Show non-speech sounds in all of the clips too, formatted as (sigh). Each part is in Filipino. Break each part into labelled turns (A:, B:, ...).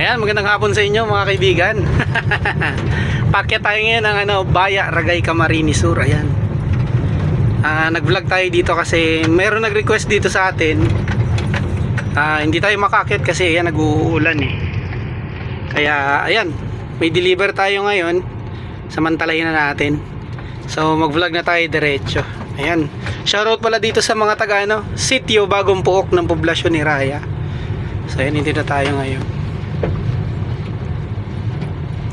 A: Ayan, magandang hapon sa inyo mga kaibigan. (laughs) Pakyat tayo ngayon ng ano, Baya, Ragay, Camarines Sur. Ayan. Ah, nag-vlog tayo dito kasi meron nag-request dito sa atin. Ah, hindi tayo makakyat kasi ayan nag-uulan eh. Kaya ayan, may deliver tayo ngayon. Samantalahin na natin. So mag-vlog na tayo diretso. Ayan. Shoutout pala dito sa mga taga ano, sitio Bagong Puok ng poblasyon ni Raya. So ayan, hindi na tayo ngayon.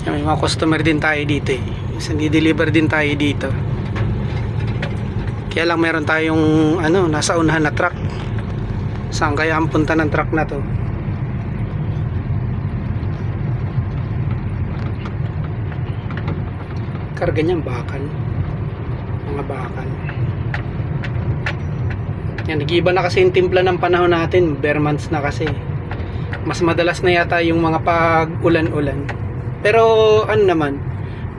A: May mga customer din tayo dito eh. Minsan di-deliver din tayo dito. Kaya lang meron tayong ano, nasa unahan na truck. Saan kaya ang punta ng truck na to? Karga niyan bakal. Mga bakal. Yan, nag-iba na kasi yung timpla ng panahon natin. Bare months na kasi. Mas madalas na yata yung mga pag-ulan-ulan. Pero ano naman,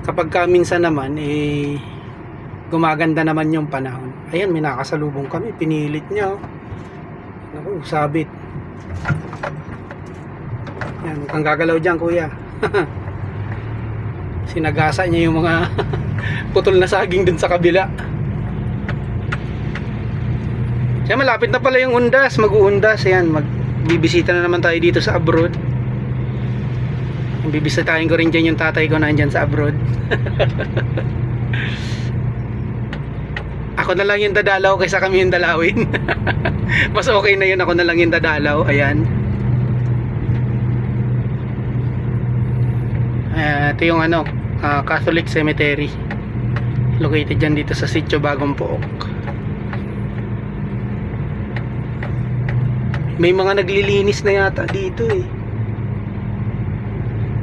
A: kapag ka minsan naman, eh, gumaganda naman yung panahon. Ayan, may nakasalubong kami. Pinilit niya. Oh. Naku, sabit. Yan, kang gagalaw dyan, kuya. (laughs) Sinagasa niya yung mga (laughs) putol na saging dun sa kabila. Kaya malapit na pala yung undas, mag-uundas. Ayan, magbibisita na naman tayo dito sa abroad. Bibisitahin ko rin dyan yung tatay ko na andyan sa abroad. ako na lang yung dadalaw kaysa kami yung dalawin. (laughs) Mas okay na yun, ako na lang yung dadalaw. Ayan. Ah, ito yung ano, ah, Catholic Cemetery. Located dyan dito sa Sitio Bagong Pook. May mga naglilinis na yata dito eh.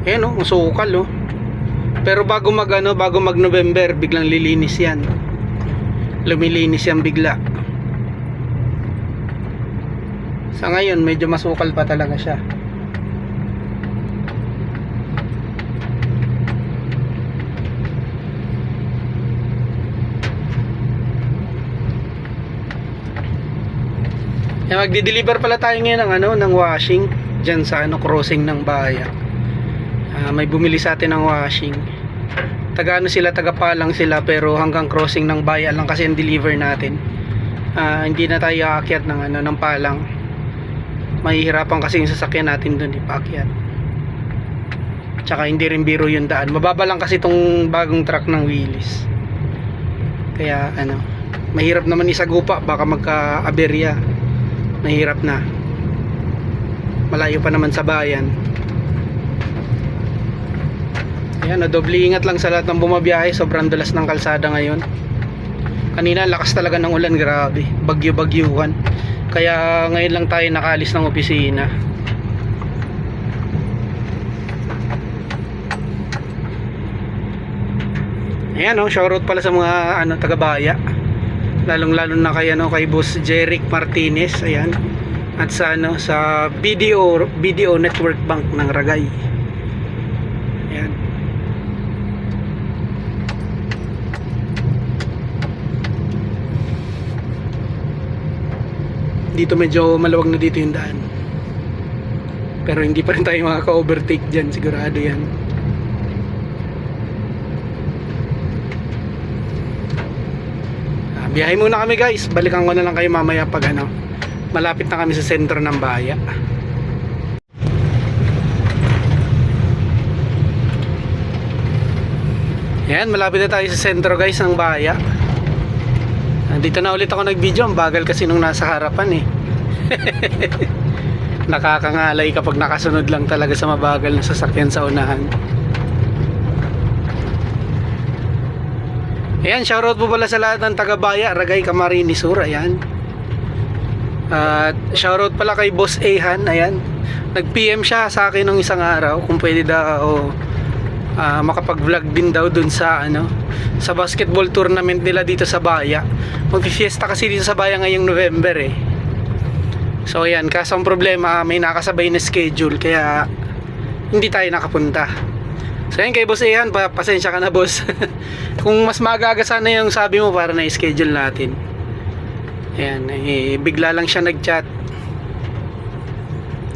A: Ayan oh, masukal oh. Pero bago mag ano, bago mag November, biglang lilinis yan. Lumilinis yan bigla. Sa ngayon, medyo masukal pa talaga siya. Kaya magdi-deliver pala tayo ngayon ng ano, ng washing diyan sa ano crossing ng Baya. Ah, may bumili sa atin ng washing. Taga ano sila, taga Palang sila pero hanggang crossing ng Baya lang kasi ang deliver natin. Ah, hindi na tayo aakyat ng ano ng Palang. Mahihirapan kasi yung sasakyan natin doon ipaakyat. Tsaka hindi rin biro yung daan. Mababa lang kasi itong bagong truck ng wheelies. Kaya ano, mahirap naman isagupa baka magka-aberya nahirap na malayo pa naman sa bayan ayan na doble ingat lang sa lahat ng bumabiyahe. Sobrang dulas ng kalsada ngayon. Kanina lakas talaga ng ulan. Grabe. Bagyo bagyuhan kaya ngayon lang tayo nakalis ng opisina. Ayan oh shoutout pala sa mga ano taga-baya lalong lalo na kay ano kay Boss Jeric Martinez. Ayan. At sa ano sa BDO BDO Network Bank ng Ragay ayan dito medyo maluwag na dito yung daan pero hindi pa rin tayo makaka-overtake dyan sigurado yan Ah, Biyahe muna kami guys. Balikan ko na lang kayo mamaya pag ano. Malapit na kami sa sentro ng Baya. Yan, malapit na tayo sa sentro guys ng Baya. Dito na ulit ako nag-video. Ang bagal kasi nung nasa harapan eh. (laughs) Nakakangalay kapag nakasunod lang talaga sa mabagal na sasakyan sa unahan. Ayan, shoutout po pala sa lahat ng taga-baya, Ragay Camarines Sur, ayan. At shoutout pala kay Boss Ehan, ayan. Nag-PM siya sa akin nung isang araw kung pwede daw ah, makapag-vlog din daw dun sa ano, sa basketball tournament nila dito sa Baya. Mag-fiesta kasi dito sa Baya ngayong November eh. So ayan, kaso ang problema, may nakasabay na schedule kaya hindi tayo nakapunta. So yan kay Boss Ian, pa pasensya ka na boss. (laughs) Kung mas magaga sana yung sabi mo para na-schedule natin. Ayan, eh, bigla lang siya nag-chat.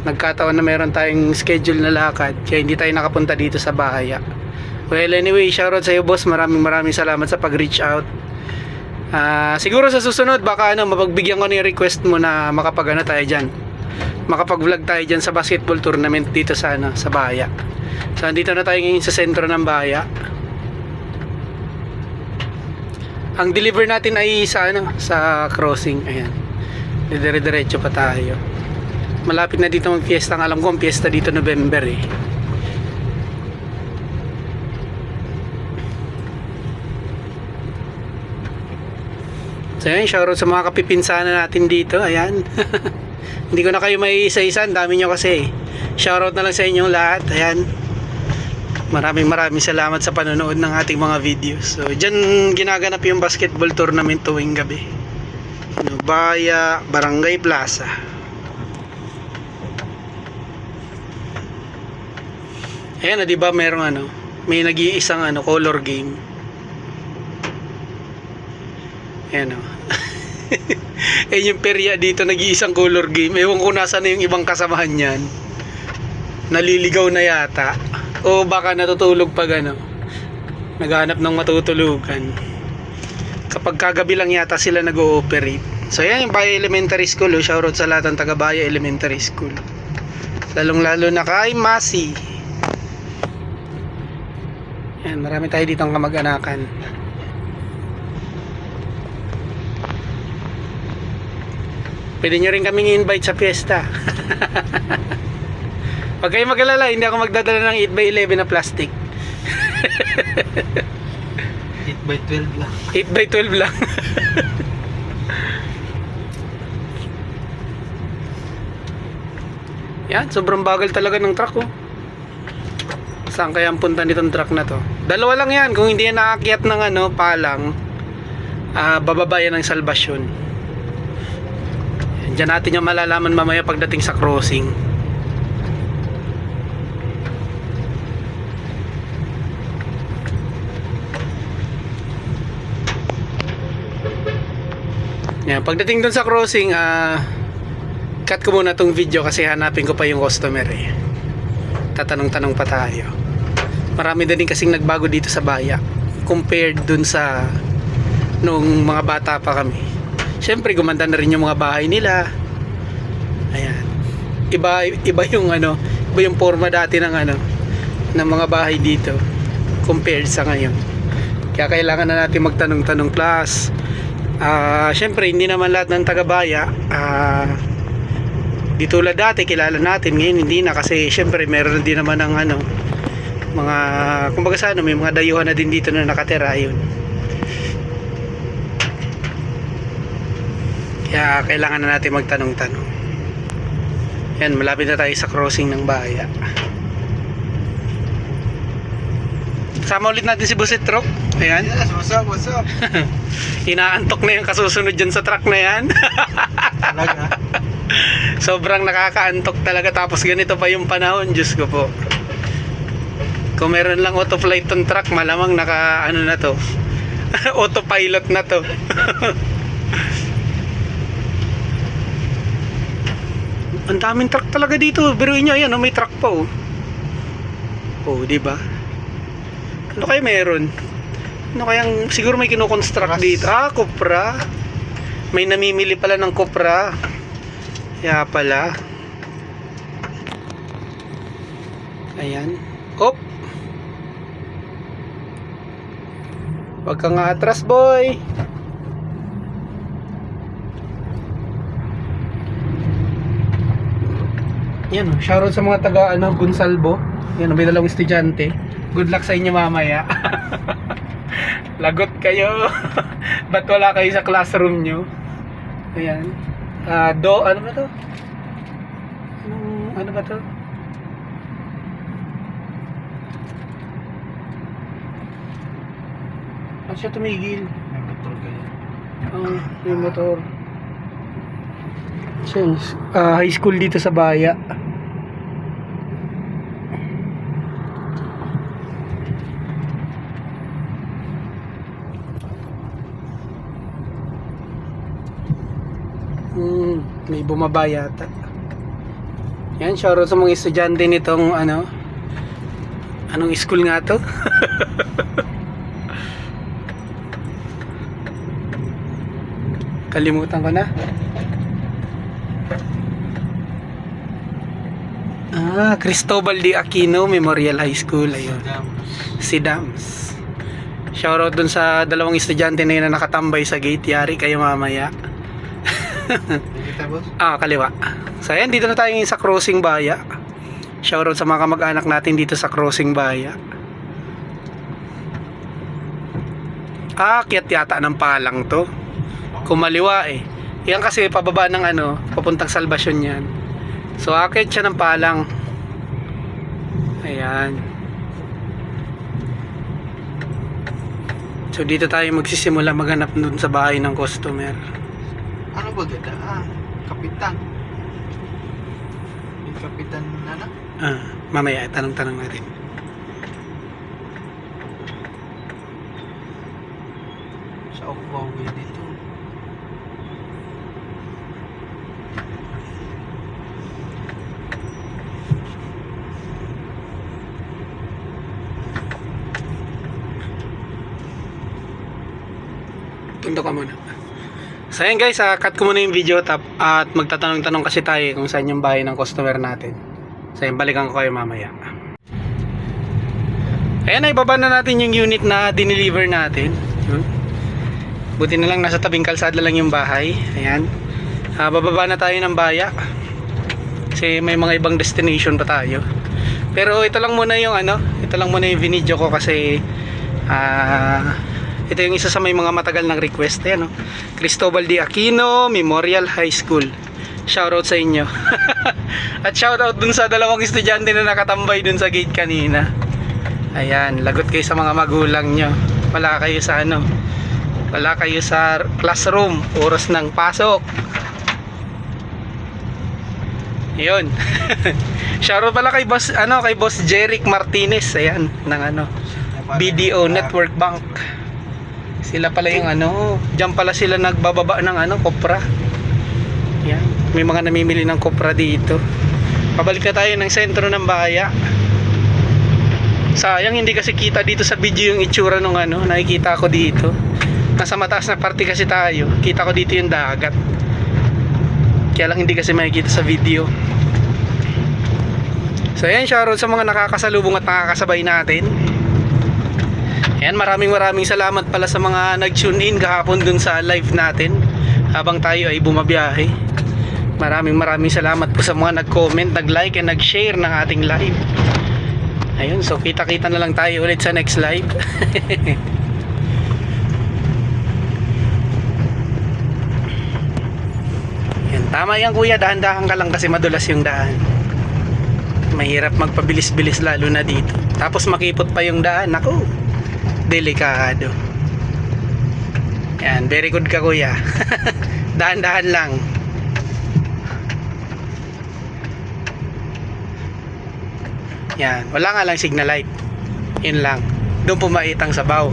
A: Nagkataon na meron tayong schedule na lakad kaya hindi tayo nakapunta dito sa Bahaya. Well, anyway, shoutout sa iyo boss. Maraming maraming salamat sa pag-reach out. Ah, siguro sa susunod baka ano mapagbigyan ko ni request mo na makapag ano tayo diyan. Makapag-vlog tayo diyan sa basketball tournament dito sa ano, sa Bahaya. So, andito na tayo ngayon sa sentro ng Bahaya. Ang deliver natin ay sa ano, sa crossing. Ayan. Dire-diretso pa tayo. Malapit na dito mag-fiesta. Ang alam ko ang fiesta dito November eh. So ayan, shoutout sa mga kapipinsana natin dito. Ayan. (laughs) Hindi ko na kayo may isa-isa. Ang dami nyo kasi. Shoutout na lang sa inyong lahat. Ayan. Maraming maraming salamat sa panonood ng ating mga videos. So, dyan ginaganap yung basketball tournament tuwing gabi. Ano, Baya, Barangay Plaza. Ayan, na, di ba merong ano, may nag-iisang ano, color game. Ayan (laughs) o. eh yung perya dito nag-iisang color game. Ewan ko nasa na yung ibang kasamahan niyan. Naliligaw na yata. O baka natutulog pag ano. Naghanap ng matutulugan. Kapag kagabi lang yata sila nag-ooperate. So yan yung Baya Elementary School. Oh. Shoutout sa lahat ng taga Baya Elementary School. Lalong lalo na kay Masi. Yan, marami tayo dito ang kamag-anakan. Pwede nyo rin kaming invite sa fiesta. (laughs) Huwag kayo mag-alala, hindi ako magdadala ng 8x11 na plastic. (laughs)
B: 8 by 12 lang.
A: 8x12 lang. (laughs) Yan, sobrang bagal talaga ng truck oh. Saan kaya ang punta nitong truck na to? Dalawa lang yan, kung hindi yan nakakyat ng ano, palang, ah bababa yan ng salvasyon. Yan, Diyan natin yung malalaman mamaya pagdating sa crossing. Yan, pagdating dun sa crossing, ah cut ko muna tong video kasi hanapin ko pa yung customer eh. Tatanong-tanong pa tayo. Marami na din kasing nagbago dito sa baya compared dun sa nung mga bata pa kami. Siyempre gumanda na rin yung mga bahay nila. Ayan. Iba iba yung ano, iba yung forma dati ng ano ng mga bahay dito compared sa ngayon. Kaya kailangan na natin magtanong-tanong plus Ah, syempre hindi naman lahat ng taga-baya ah di tulad dati kilala natin ngayon hindi na kasi syempre meron din naman ng ano mga kumbaga sa ano may mga dayuhan na din dito na nakatira yun kaya kailangan na natin magtanong-tanong. Yan malapit na tayo sa crossing ng baya sama ulit natin si Buset Rock ayan.
B: Yes, what's up, what's up? (laughs)
A: inaantok na yung kasusunod dyan sa truck na yan.
B: Talaga. (laughs)
A: sobrang nakakaantok talaga. Tapos ganito pa yung panahon Diyos ko po. Kung meron lang auto-flight tong truck malamang naka ano na to (laughs) autopilot na to. (laughs) Ang daming truck talaga dito. Biruin nyo ayan oh, may truck pa oh. Oh di ba? Ano kaya meron? Ano kayang siguro may kinoconstruct dito? Ah kopra may namimili pala ng kopra kaya pala ayan op Huwag ka nga atras, boy. Yan, oh, shoutout sa mga taga ano, Gonsalvo. Yan, oh, may dalawang estudyante. Good luck sa inyo mamaya. (laughs) Lagot kayo. (laughs) Ba't wala kayo sa classroom nyo? Ayan. Ah, do, ano ba to? Anong, ano ba to? Ano siya tumigil?
B: May motor kayo.
A: Oh, may motor. Siya, ah, high school dito sa Baya. Hmm, may bumaba yata. Yan, shoutout sa mga estudyante nitong ano, anong school nga to? (laughs) Kalimutan ko na. Ah, Cristobal de Aquino Memorial High School. Ayun. Si Dams. Shoutout dun sa dalawang estudyante na yun na nakatambay sa gate. Yari kayo mamaya. Ah, kaliwa. So ayan, dito na tayo sa Crossing Baya. Shoutout sa mga kamag-anak natin dito sa Crossing Baya. Ah, kiyat yata ng palang to. Kumaliwa eh. Yan kasi pababa ng ano, papuntang salvasyon yan. So akit siya ng palang. Ayan. So dito tayo magsisimula maghanap dun sa bahay ng customer.
B: Ano ba ganda? Ah, kapitan. Yung kapitan na na?
A: Ah, mamaya tanong-tanong natin.
B: Sa Huawei dito.
A: Punto ka muna. So ayan guys, ah, cut ko muna yung video tap at magtatanong-tanong kasi tayo kung saan yung bahay ng customer natin. So ayan, balikan ko kayo mamaya. Ayan, ay na natin yung unit na dineliver natin. Buti na lang nasa tabing kalsada lang yung bahay. Ayan. Ah, bababa na tayo ng baya. Kasi may mga ibang destination pa tayo. Pero ito lang muna yung ano, ito lang muna yung video ko kasi ah ito yung isa sa may mga matagal ng request yan, no? Cristobal de Aquino Memorial High School. Shoutout sa inyo. (laughs) At shoutout dun sa dalawang estudyante na nakatambay dun sa gate kanina. Ayan, lagot kayo sa mga magulang nyo. Wala kayo sa ano. Wala kayo sa classroom. Oras ng pasok. Yun. (laughs) shoutout pala kay boss ano kay boss Jeric Martinez ayan ng ano BDO Network Bank. Sila pala yung ano, diyan pala sila nagbababa ng ano, kopra. Yan. May mga namimili ng kopra dito. Pabalik na tayo ng sentro ng Baya. Sayang hindi kasi kita dito sa video yung itsura nung ano, nakikita ko dito. Nasa mataas na parte kasi tayo. Kita ko dito yung dagat. Kaya lang hindi kasi makikita sa video. So ayan, shoutout sa mga nakakasalubong at nakakasabay natin. Ayan, maraming maraming salamat pala sa mga nag-tune in kahapon dun sa live natin habang tayo ay bumabiyahe. Maraming maraming salamat po sa mga nag-comment, nag-like, and nag-share ng ating live. Ayun, so kita-kita na lang tayo ulit sa next live. (laughs) Yan, tama yan kuya, dahan-dahan ka lang kasi madulas yung daan. Mahirap magpabilis-bilis lalo na dito. Tapos makipot pa yung daan, ako delikado. Yan, very good ka kuya. (laughs) Dahan-dahan lang. Yan, wala nga lang signal light. Yun lang. Doon pumait ang sabaw. (laughs)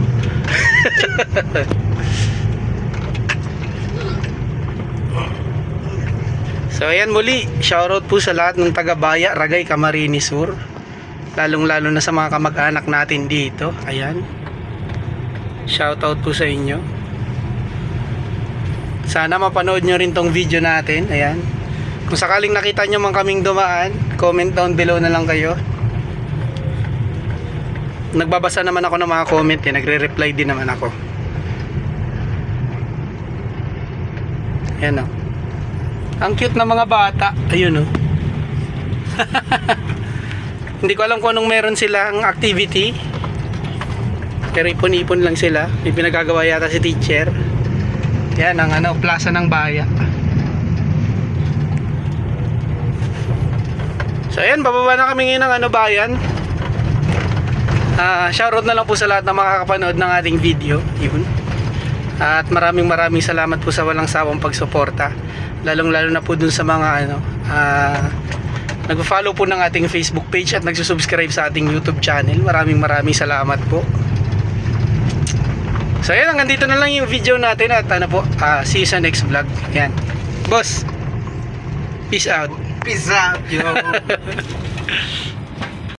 A: so ayan muli, shoutout po sa lahat ng taga-baya, Ragay, Camarines Sur. Lalong-lalo na sa mga kamag-anak natin dito. Ayan. Shoutout po sa inyo. Sana mapanood nyo rin tong video natin. Ayan. Kung sakaling nakita nyo man kaming dumaan, comment down below na lang kayo. Nagbabasa naman ako ng mga comment eh. Nagre-reply din naman ako. Ayan o. Ang cute na mga bata. Ayun o. (laughs) Hindi ko alam kung anong meron silang activity. Pero ipon-ipon lang sila. May pinagagawa yata si teacher. Yan ang ano, plaza ng baya. So ayan, bababa na kami ngayon ng ano bayan. Ah, shoutout na lang po sa lahat ng makakapanood ng ating video. Yun. At maraming maraming salamat po sa walang sawang pagsuporta. Lalong lalo na po dun sa mga ano, ah, nagpo-follow po ng ating Facebook page at nagsusubscribe sa ating YouTube channel. Maraming maraming salamat po. So ayan, hanggang dito na lang yung video natin at ano po, ah, see you sa next vlog. Yan. Boss, Peace out.
B: Peace out, yo. (laughs)